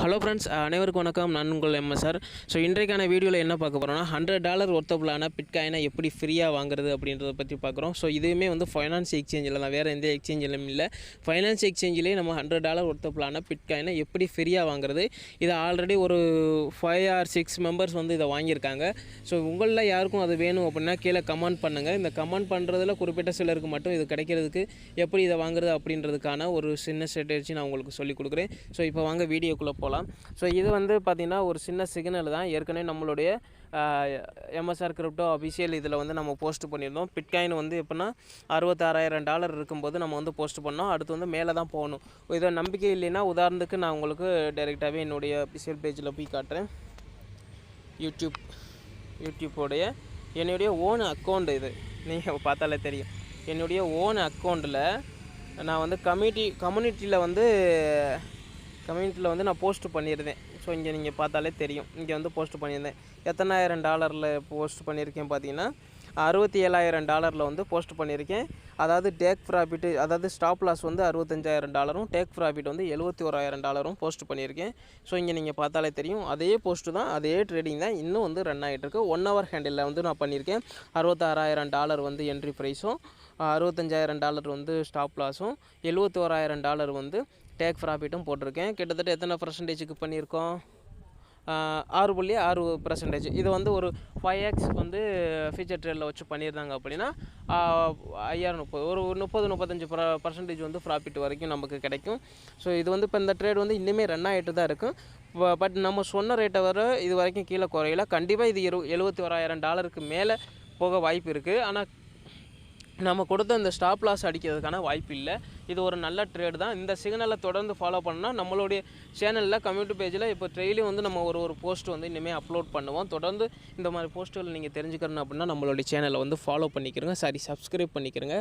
Hello friends அனைவருக்கும் வணக்கம். நான் உங்கள் எம்எஸ்ஆர் ஸோ இன்றைக்கான வீடியோவில் என்ன பார்க்க போகிறோம்னா ஹண்ட்ரட் டாலர் ஒர்த்தபிளான பிட்காயினை எப்படி ஃப்ரீயாக வாங்குறது அப்படின்றத பற்றி பார்க்குறோம். ஸோ இதுவுமே வந்து ஃபைனான்ஸ் எக்ஸ்சேஞ்சில் தான். வேறு எந்த எக்ஸ்சேஞ்சிலும் இல்லை. ஃபைனான்ஸ் எக்ஸ்சேஞ்சிலே நம்ம ஹண்ட்ரட் டாலர் ஒர்த்தபிளான பிட்காயினை எப்படி ஃப்ரீயாக வாங்குறது? இதை ஆல்ரெடி ஒரு ஃபைவ் ஆர் சிக்ஸ் மெம்பர்ஸ் வந்து இதை வாங்கியிருக்காங்க. ஸோ உங்களில் யாருக்கும் அது வேணும் அப்படின்னா கீழே கமெண்ட் பண்ணுங்கள் இந்த கமெண்ட் பண்ணுறதுல குறிப்பிட்ட சிலருக்கு மட்டும் இது கிடைக்கிறதுக்கு எப்படி இதை வாங்குறது அப்படின்றதுக்கான ஒரு சின்ன ஸ்ட்ராட்டஜி நான் உங்களுக்கு சொல்லிக் கொடுக்குறேன். ஸோ இப்போ வாங்க வீடியோக்குள்ளே போகலாம். ஸோ இது வந்து பார்த்திங்கன்னா ஒரு சின்ன சிக்னல் தான். ஏற்கனவே நம்மளுடைய எம்எஸ்ஆர் கிரிப்டோ அஃபிஷியல் இதில் வந்து நம்ம போஸ்ட் பண்ணியிருந்தோம். பிட்காயின் வந்து எப்படின்னா அறுபத்தாறாயிரம் டாலர் இருக்கும்போது நம்ம வந்து போஸ்ட் பண்ணோம். அடுத்து வந்து மேலே தான் போகணும். இதை நம்பிக்கை இல்லைன்னா உதாரணத்துக்கு நான் உங்களுக்கு டைரெக்டாகவே என்னுடைய அஃபிஷியல் பேஜில் போய் காட்டுறேன். யூடியூப் யூடியூப்போடைய என்னுடைய ஓன் அக்கௌண்ட் இது. நீங்கள் பார்த்தாலே தெரியும். என்னுடைய ஓன் அக்கௌண்ட்டில் நான் வந்து கம்யூனிட்டி கம்யூனிட்டியில் வந்து கம்யூனிட்டியில் வந்து நான் போஸ்ட் பண்ணியிருந்தேன். ஸோ இங்கே நீங்கள் பார்த்தாலே தெரியும். இங்கே வந்து போஸ்ட் பண்ணியிருந்தேன். எத்தனாயிரம் டாலரில் போஸ்ட் பண்ணியிருக்கேன் பார்த்தீங்கன்னா அறுபத்தி ஏழாயிரம் டாலரில் வந்து போஸ்ட் பண்ணியிருக்கேன். அதாவது டேக் ப்ராஃபிட்டு அதாவது ஸ்டாப் லாஸ் வந்து அறுபத்தஞ்சாயிரம் டாலரும் டேக் ப்ராஃபிட் வந்து எழுபத்தி ஓராயிரம் டாலரும் போஸ்ட் பண்ணியிருக்கேன். ஸோ இங்கே நீங்கள் பார்த்தாலே தெரியும். அதே போஸ்ட்டு தான் அதே ட்ரேடிங் தான் இன்னும் வந்து ரன் ஆகிட்டுருக்கு ஒன் ஹவர் ஹேண்டிலில் வந்து நான் பண்ணியிருக்கேன். அறுபத்தாறாயிரம் டாலர் வந்து என்ட்ரி ப்ரைஸும் அறுபத்தஞ்சாயிரம் டாலர் வந்து ஸ்டாப் லாஸும் எழுபத்தி ஓராயிரம் டாலர் வந்து டேக் ப்ராஃபிட்டும் போட்டிருக்கேன். கிட்டத்தட்ட எத்தனை பர்சன்டேஜுக்கு பண்ணியிருக்கோம்? ஆறு புள்ளி ஆறு பர்சன்டேஜ் இது வந்து ஒரு ஃபைவ் எக்ஸ் வந்து ஃபியூச்சர் ட்ரேடில் வச்சு பண்ணியிருந்தாங்க அப்படின்னா ஐயாயிரம் முப்பது ஒரு ஒரு முப்பது முப்பத்தஞ்சு பர்சன்டேஜ் வந்து ப்ராஃபிட் வரைக்கும் நமக்கு கிடைக்கும். ஸோ இது வந்து இப்போ இந்த ட்ரேட் வந்து இன்னுமே ரன் ஆகிட்டு தான் இருக்கும் பட் நம்ம சொன்ன ரேட்டை வர இது வரைக்கும் கீழே குறையல. கண்டிப்பாக இது இரு எழுபத்தி ஓராயிரம் டாலருக்கு மேலே போக வாய்ப்பு இருக்குது ஆனால் நம்ம கொடுத்த இந்த ஸ்டாப் லாஸ் அடிக்கிறதுக்கான வாய்ப்பு இல்லை. இது ஒரு நல்ல ட்ரேடு தான். இந்த சிக்னலை தொடர்ந்து ஃபாலோ பண்ணால் நம்மளுடைய சேனலில் கம்யூனிட்டி பேஜில் இப்போ டெய்லியும் வந்து நம்ம ஒரு ஒரு போஸ்ட் வந்து இனிமேல் அப்லோட் பண்ணுவோம். தொடர்ந்து இந்த மாதிரி போஸ்ட்டுகள் நீங்கள் தெரிஞ்சுக்கணும் அப்படின்னா நம்மளுடைய சேனலை வந்து ஃபாலோ பண்ணிக்கிறங்க. Sorry subscribe பண்ணிக்கிறங்க.